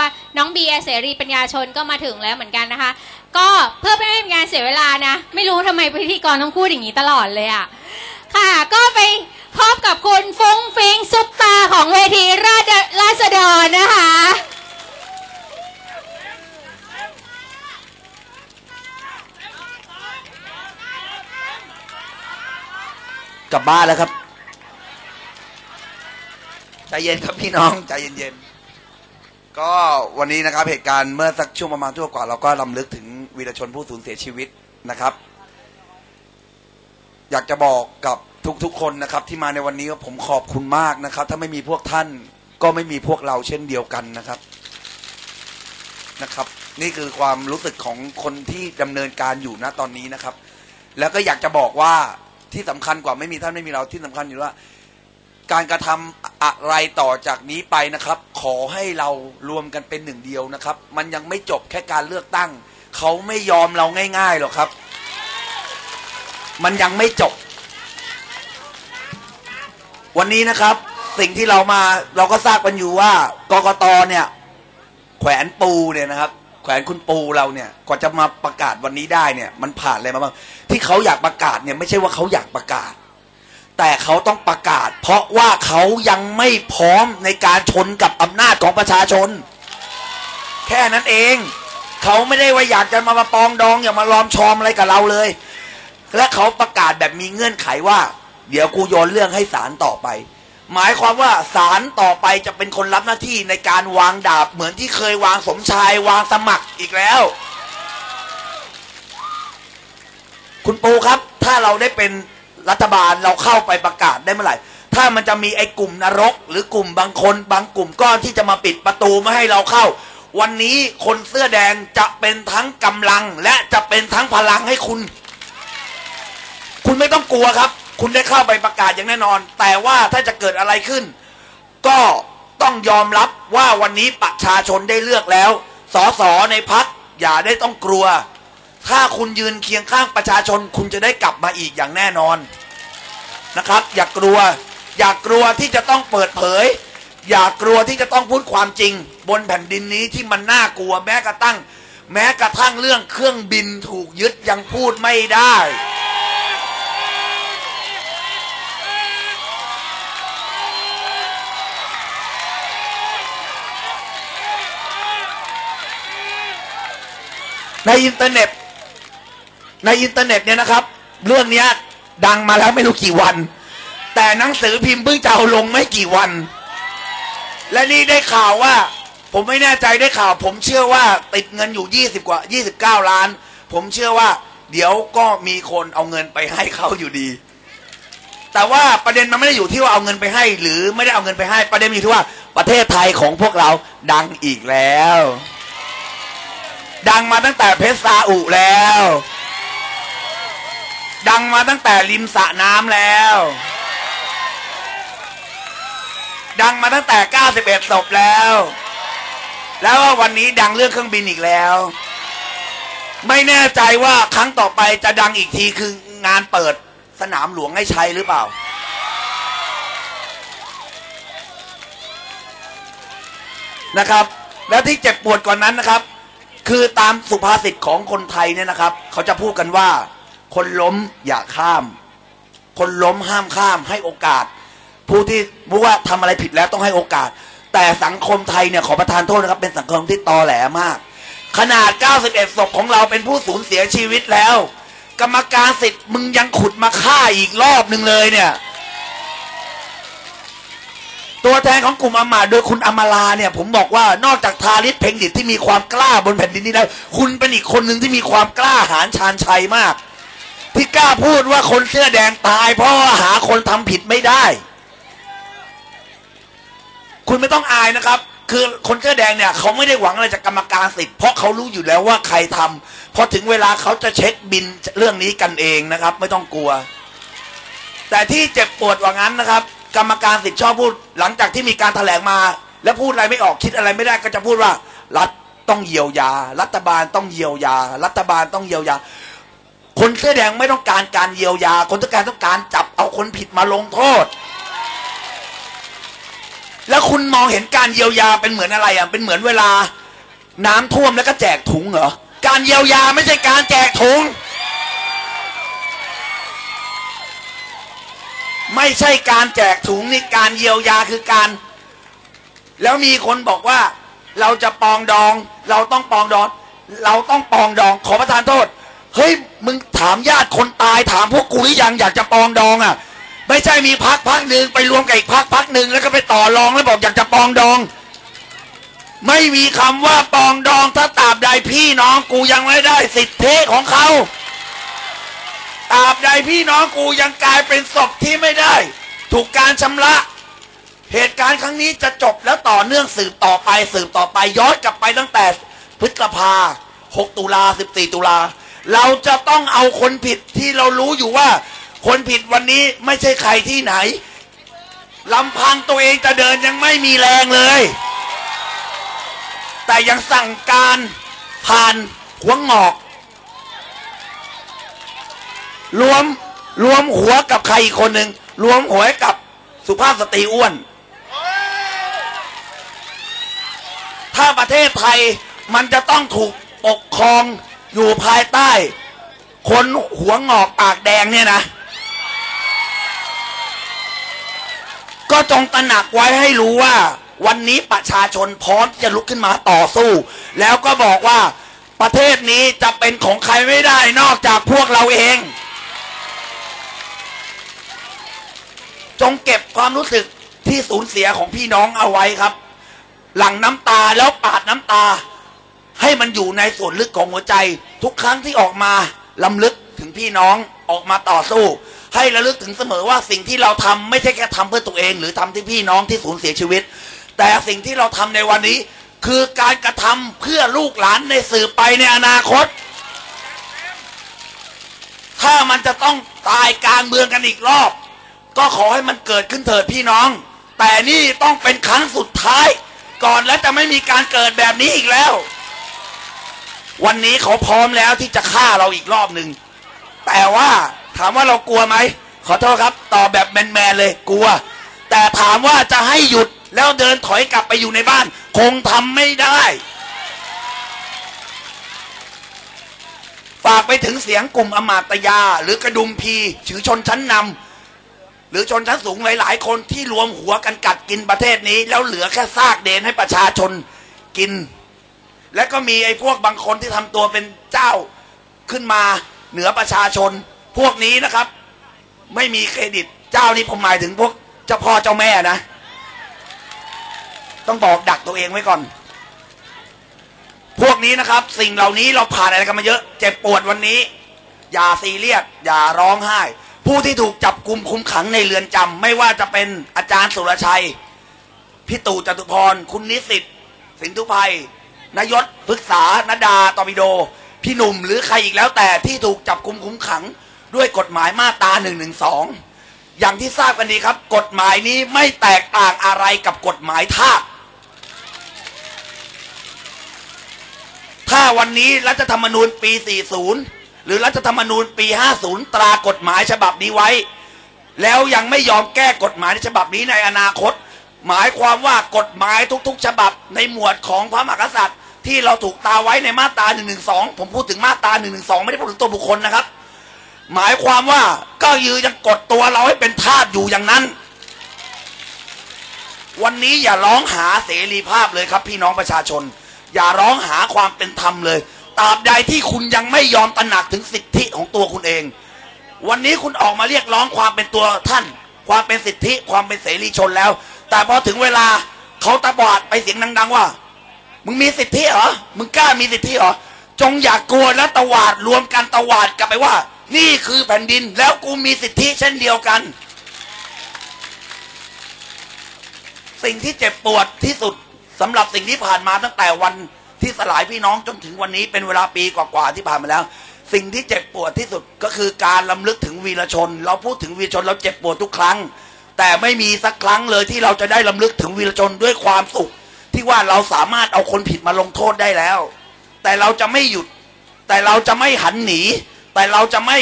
ว่าน้องบีเสรีปัญญาชนก็มาถึงแล้วเหมือนกันนะคะ ก็เพื่อไม่ให้เป็นการเสียเวลานะ ไม่รู้ทำไมพิธีกรต้องพูดอย่างนี้ตลอดเลยอะ่ะ ค่ะ ก็ไปพบกับคุณฟงฟิงซุปตาของเวทีราชราษฎรนะคะ กลับบ้านแล้วครับ ใจเย็นครับพี่น้อง ใจเย็นๆ ก็วันนี้นะครับเหตุการณ์เมื่อสักช่วงประมาณทั่วกว่า เราก็ลำลึกถึงวีรชนผู้สูญเสียชีวิตนะครับ อยากจะบอกกับทุกๆคนนะครับ ที่มาในวันนี้ว่าผมขอบคุณมากนะครับ ถ้าไม่มีพวกท่านก็ไม่มีพวกเราเช่นเดียวกันนะครับนะครับ นี่คือความรู้สึกของคนที่ดำเนินการอยู่ณตอนนี้นะครับ แล้วก็อยากจะบอกว่าที่สำคัญกว่าไม่มีท่านไม่มีเราที่สำคัญอยู่ว่า การกระทำอะไรต่อจากนี้ไปนะครับ ขอให้เรารวมกันเป็นหนึ่งเดียวนะครับ มันยังไม่จบแค่การเลือกตั้ง เขาไม่ยอมเราง่ายๆหรอกครับ มันยังไม่จบ วันนี้นะครับ สิ่งที่เรามาเราก็ทราบกันอยู่ว่ากกตเนี่ย แขวนปูเนี่ยนะครับ แขวนคุณปูเราเนี่ยกว่าจะมาประกาศวันนี้ได้เนี่ย มันผ่านอะไรมาบ้างที่เขาอยากประกาศเนี่ย ไม่ใช่ว่าเขาอยากประกาศ แต่เขาต้องประกาศ เพราะว่าเขายังไม่พร้อมในการชนกับอำนาจของประชาชน แค่นั้นเอง เขาไม่ได้ว่าอยากจะมามาปองดองอย่ามาล้อมชอมอะไรกับเราเลย และเขาประกาศแบบมีเงื่อนไขว่า เดี๋ยวกูโยนเรื่องให้ศาลต่อไป หมายความว่าศาลต่อไปจะเป็นคนรับหน้าที่ในการวางดาบเหมือนที่เคยวางสมชายวางสมัครอีกแล้ว คุณปูครับ ถ้าเราได้เป็น รัฐบาลเราเข้าไปประกาศได้เมื่อไหร่ ถ้ามันจะมีไอ้กลุ่มนรก หรือกลุ่มบางคนบางกลุ่มก้อนที่จะมาปิดประตูไม่ให้เราเข้า วันนี้คนเสื้อแดงจะเป็นทั้งกำลังและจะเป็นทั้งพลังให้คุณ คุณไม่ต้องกลัวครับ คุณได้เข้าไปประกาศอย่างแน่นอน แต่ว่าถ้าจะเกิดอะไรขึ้น ก็ต้องยอมรับว่าวันนี้ประชาชนได้เลือกแล้วสสในพักอย่าได้ต้องกลัว ถ้าคุณยืนเคียงข้างประชาชน คุณจะได้กลับมาอีกอย่างแน่นอนนะครับ อย่ากลัว อย่ากลัวที่จะต้องเปิดเผย อย่ากลัวที่จะต้องพูดความจริง บนแผ่นดินนี้ที่มันน่ากลัวแม้กระทั่ง แม้กระทั่งเรื่องเครื่องบินถูกยึดยังพูดไม่ได้ในอินเทอร์เน็ต ในอินเทอร์เน็ตเนี่ยนะครับ เรื่องเนี้ยดังมาแล้วไม่รู้กี่วัน แต่หนังสือพิมพ์เพิ่งจะเอาลงไม่กี่วัน และนี่ได้ข่าวว่า ผมไม่แน่ใจได้ข่าว ผมเชื่อว่าติดเงินอยู่ยี่สิบกว่ายี่สิบเก้าล้าน ผมเชื่อว่า เดี๋ยวก็มีคนเอาเงินไปให้เขาอยู่ดี แต่ว่าประเด็นมันไม่ได้อยู่ที่ว่าเอาเงินไปให้ หรือไม่ได้เอาเงินไปให้ ประเด็นมันอยู่ที่ว่าประเทศไทยของพวกเราดังอีกแล้ว ดังมาตั้งแต่เพชรซาอุแล้ว ดังมาตั้งแต่ริมสระน้ำแล้ว ดังมาตั้งแต่ 91ศพแล้ว แล้ววันนี้ดังเรื่องเครื่องบินอีกแล้ว ไม่แน่ใจว่าครั้งต่อไปจะดังอีกทีคืองานเปิดสนามหลวงให้ใช้หรือเปล่า นะครับ แล้วที่เจ็บปวดกว่านนั้นนะครับ คือตามสุภาษิตของคนไทยเนี่ยนะครับ เขาจะพูดกันว่า คนล้มอย่าข้าม คนล้มห้ามข้าม ให้โอกาส ผู้ที่รู้ว่าทำอะไรผิดแล้วต้องให้โอกาส แต่สังคมไทยเนี่ยขอประทานโทษนะครับ เป็นสังคมที่ตอแหลมาก ขนาด 91ศพของเราเป็นผู้สูญเสียชีวิตแล้ว กรรมการสิทธิ์มึงยังขุดมาฆ่าอีกรอบหนึ่งเลยเนี่ย ตัวแทนของกลุ่มอำมาโดยคุณอมาลาเนี่ย ผมบอกว่านอกจากทาริศเพ่งดิตที่มีความกล้าบนแผ่นดินนี้แล้ว คุณเป็นอีกคนหนึ่งที่มีความกล้าหาญชาญชัยมาก ที่กล้าพูดว่าคนเสื้อแดงตาย เพราะว่าหาคนทำผิดไม่ได้ คุณไม่ต้องอายนะครับ คือคนเสื้อแดงเนี่ย เขาไม่ได้หวังอะไรจากกรรมการสิทธิ์เพราะเขารู้อยู่แล้วว่าใครทำพอถึงเวลาเขาจะเช็คบินเรื่องนี้กันเองนะครับ ไม่ต้องกลัว แต่ที่เจ็บปวดกว่างั้นนะครับ กรรมการสิทธิ์ชอบพูด หลังจากที่มีการแถลงมา แล้วพูดอะไรไม่ออกคิดอะไรไม่ได้ก็จะพูดว่า รัฐต้องเยียวยา รัฐบาลต้องเยียวยา รัฐบาลต้องเยียวยา คนเสื้อแดงไม่ต้องการการเยียวยา คนต้องการต้องการจับเอาคนผิดมาลงโทษ แล้วคุณมองเห็นการเยียวยาเป็นเหมือนอะไรอะเป็นเหมือนเวลา น้ำท่วมแล้วก็แจกถุงเหรอการเยียวยาไม่ใช่การแจกถุง ไม่ใช่การแจกถุงนี่การเยียวยาคือการ แล้วมีคนบอกว่า เราจะปองดอง เราต้องปองดอง เราต้องปองดองขอประทานโทษ เฮ้ยมึงถามญาติคนตายถามพวกกูหรือยังอยากจะปองดองอะ ไม่ใช่มีพักพักหนึ่งไปรวมกับอีกพักพักหนึ่งแล้วก็ไปต่อรองแล้วบอกอยากจะปองดอง ไม่มีคำว่าปองดองถ้าตราบใดพี่น้องกูยังไม่ได้สิทธิของเขาตราบใดพี่น้องกูยังกลายเป็นศพที่ไม่ได้ ถูกการชำระ เหตุการณ์ครั้งนี้จะจบแล้วต่อเนื่องสืบต่อไปสืบต่อไปย้อนกลับไปตั้งแต่พฤษภา 6 ตุลา 14 ตุลา เราจะต้องเอาคนผิดที่เรารู้อยู่ว่า คนผิดวันนี้ไม่ใช่ใครที่ไหนลำพังตัวเองจะเดินยังไม่มีแรงเลย แต่ยังสั่งการผ่านหัวงอก รวมรวมหัวกับใครอีกคนหนึ่งรวมหัวกับสุภาพสตรีอ้วน ถ้าประเทศไทยมันจะต้องถูกปกครอง อยู่ภายใต้ คนหัวงอกปากแดงเนี่ยนะ ก็จงตระหนักไว้ให้รู้ว่า วันนี้ประชาชนพร้อมที่จะลุกขึ้นมาต่อสู้ แล้วก็บอกว่าประเทศนี้จะเป็นของใครไม่ได้นอกจากพวกเราเอง จงเก็บความรู้สึกที่สูญเสียของพี่น้องเอาไว้ครับ หลังน้ำตาแล้วปาดน้ำตา ให้มันอยู่ในส่วนลึกของหัวใจ ทุกครั้งที่ออกมาลำลึกถึงพี่น้องออกมาต่อสู้ ให้ระลึกถึงเสมอว่าสิ่งที่เราทำไม่ใช่แค่ทำเพื่อตัวเอง หรือทำที่พี่น้องที่สูญเสียชีวิต แต่สิ่งที่เราทำในวันนี้ คือการกระทำเพื่อลูกหลานในสืบไปในอนาคต ถ้ามันจะต้องตายกลางเมืองกันอีกรอบ ก็ขอให้มันเกิดขึ้นเถิดพี่น้อง แต่นี่ต้องเป็นครั้งสุดท้าย ก่อนและจะไม่มีการเกิดแบบนี้อีกแล้ว วันนี้เขาพร้อมแล้วที่จะฆ่าเราอีกรอบหนึ่งแต่ว่าถามว่าเรากลัวไหมขอโทษครับตอบแบบแมนๆเลยกลัว แต่ถามว่าจะให้หยุดแล้วเดินถอยกลับไปอยู่ในบ้าน คงทำไม่ได้ ฝากไปถึงเสียงกลุ่มอมาตยา หรือกระดุมพีถือชนชั้นนำหรือชนชั้นสูงหลายๆ คนที่รวมหัวกันกัดกินประเทศนี้ แล้วเหลือแค่ซากเดนให้ประชาชนกิน และก็มีไอ้พวกบางคนที่ทำตัวเป็นเจ้าขึ้นมาเหนือประชาชน พวกนี้นะครับ ไม่มีเครดิตเจ้านี่ผมหมายถึงพวกเจ้าพ่อเจ้าแม่นะ ต้องบอกดักตัวเองไว้ก่อน พวกนี้นะครับ สิ่งเหล่านี้เราผ่านอะไรกันมาเยอะ เจ็บปวดวันนี้ อย่าซีเรียสอย่าร้องไห้ ผู้ที่ถูกจับกลุมคุมขังในเรือนจำไม่ว่าจะเป็นอาจารย์สุรชัยพี่ตู่จตุพร คุณนิสิตสินทุภัย นายศพฤกษานดาตอมิโด พี่หนุ่มหรือใครอีกแล้วแต่ที่ถูกจับกุมคุมขัง ด้วยกฎหมายมาตรา1นึอย่างที่ทราบกันดีครับ กฎหมายนี้ไม่แตกต่างอะไรกับกฎหมายทาสถ้าวันนี้รัฐธรรมนูญปี 40 หรือรัฐธรรมนูญปี 50 ตรากฎหมายฉบับนี้ไว้ แล้วยังไม่ยอมแก้กฎหมายในฉบับนี้ในอนาคต หมายความว่ากฎหมายทุกๆ ฉบับในหมวดของพระมหากษัตริย์ ที่เราถูกตาไว้ในมาตรา112ผมพูดถึงมาตรา112ไม่ได้พูดถึงตัวบุคคลนะครับ หมายความว่าก็ยือยังกดตัวเราให้เป็นทาสอยู่อย่างนั้น วันนี้อย่าร้องหาเสรีภาพเลยครับ พี่น้องประชาชน อย่าร้องหาความเป็นธรรมเลยตราบใดที่คุณยังไม่ยอมตระหนักถึงสิทธิของตัวคุณเอง วันนี้คุณออกมาเรียกร้องความเป็นตัวท่าน ความเป็นสิทธิ ความเป็นเสรีชนแล้ว แต่พอถึงเวลาเขาตาบอดไปเสียงดัง ๆ ว่า มึงมีสิทธิเหรอ มึงกล้ามีสิทธิเหรอ จงอย่ากกลัวและตวาดรวมกันตวาดกลับไปว่า นี่คือแผ่นดินแล้วกูมีสิทธิเช่นเดียวกัน สิ่งที่เจ็บปวดที่สุดสำหรับสิ่งที่ผ่านมาตั้งแต่วันที่สลายพี่น้องจนถึงวันนี้เป็นเวลาปีกว่าๆที่ผ่านมาแล้ว สิ่งที่เจ็บปวดที่สุดก็คือการลำลึกถึงวีรชน เราพูดถึงวีรชนเราเจ็บปวดทุกครั้ง แต่ไม่มีสักครั้งเลยที่เราจะได้ลำลึกถึงวีรชนด้วยความสุข ที่ว่าเราสามารถเอาคนผิดมาลงโทษได้แล้ว แต่เราจะไม่หยุด แต่เราจะไม่หันหนี แต่เราจะไม่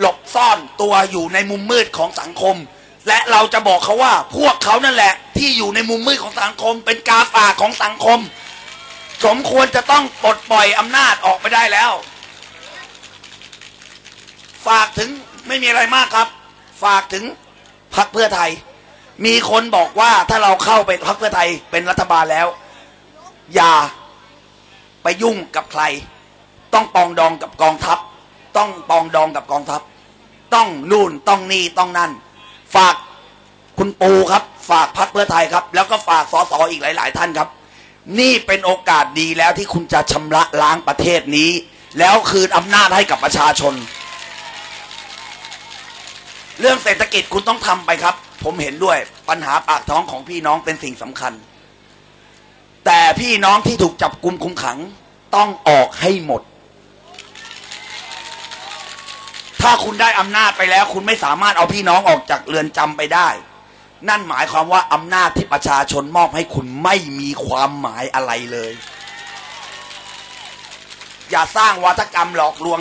หลบซ่อนตัวอยู่ในมุมมืดของสังคม และเราจะบอกเขาว่า พวกเขานั่นแหละ ที่อยู่ในมุมมืดของสังคม เป็นกาฝากของสังคม สมควรจะต้องปลดปล่อยอำนาจออกไปได้แล้ว ฝากถึงไม่มีอะไรมากครับ ฝากถึงพรรคเพื่อไทย มีคนบอกว่าถ้าเราเข้าไปพรรคเพื่อไทยเป็นรัฐบาลแล้ว อย่าไปยุ่งกับใคร ต้องปองดองกับกองทัพ ต้องปองดองกับกองทัพ ต้องนู่นต้องนี่ต้องนั่น ฝากคุณปูครับ ฝากพรรคเพื่อไทยครับ แล้วก็ฝากสสอีกหลาย ๆ ท่านครับ นี่เป็นโอกาสดีแล้วที่คุณจะชำระล้างประเทศนี้ แล้วคืนอำนาจให้กับประชาชน เรื่องเศรษฐกิจคุณต้องทำไปครับ ผมเห็นด้วยปัญหาปากท้องของพี่น้องเป็นสิ่งสำคัญ แต่พี่น้องที่ถูกจับกุมคุมขังต้องออกให้หมด ถ้าคุณได้อำนาจไปแล้ว คุณไม่สามารถเอาพี่น้องออกจากเรือนจำไปได้ นั่นหมายความว่าอำนาจที่ประชาชนมอบให้คุณไม่มีความหมายอะไรเลย อย่าสร้างวัฒกรรมหลอกลวง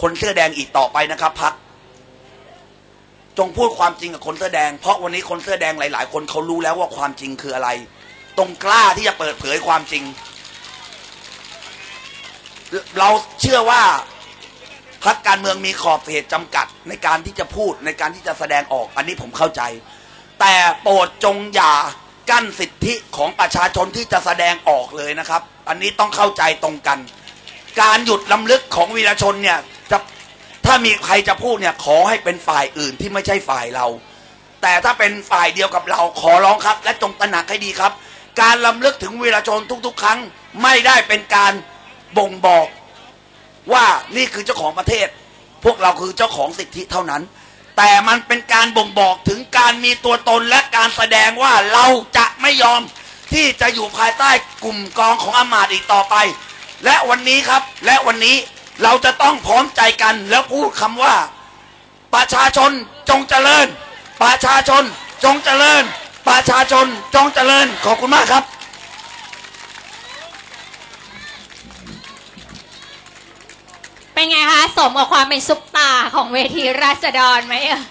คนเสื้อแดงอีกต่อไปนะครับพัก จงพูดความจริงกับคนเสื้อแดง เพราะวันนี้คนเสื้อแดงหลาย ๆ คนเขารู้แล้วว่าความจริงคืออะไร ตรงกล้าที่จะเปิดเผยความจริง เราเชื่อว่าพักการเมืองมีขอบเขตจำกัดในการที่จะพูดในการที่จะแสดงออก อันนี้ผมเข้าใจ แต่โปรดจงอย่ากั้นสิทธิของประชาชนที่จะแสดงออกเลยนะครับ อันนี้ต้องเข้าใจตรงกัน การหยุดลำลึกของวีรชนเนี่ยจะ ถ้ามีใครจะพูดเนี่ยขอให้เป็นฝ่ายอื่นที่ไม่ใช่ฝ่ายเรา แต่ถ้าเป็นฝ่ายเดียวกับเราขอร้องครับ และจงตระหนักให้ดีครับ การลำลึกถึงวีรชนทุก ๆ ครั้ง ไม่ได้เป็นการบ่งบอกว่านี่คือเจ้าของประเทศ พวกเราคือเจ้าของสิทธิเท่านั้น แต่มันเป็นการบ่งบอกถึงการมีตัวตนและการแสดงว่าเราจะไม่ยอมที่จะอยู่ภายใต้กลุ่มกองของอำมาตย์อีกต่อไป และวันนี้ครับ และวันนี้ เราจะต้องพร้อมใจกันแล้วพูดคำว่า ประชาชนจงเจริญ ประชาชนจงเจริญ ประชาชนจงเจริญ ขอบคุณมากครับเป็นไงคะ สมกับความเป็นซุปตาของเวทีราษฎรไหมอ่ย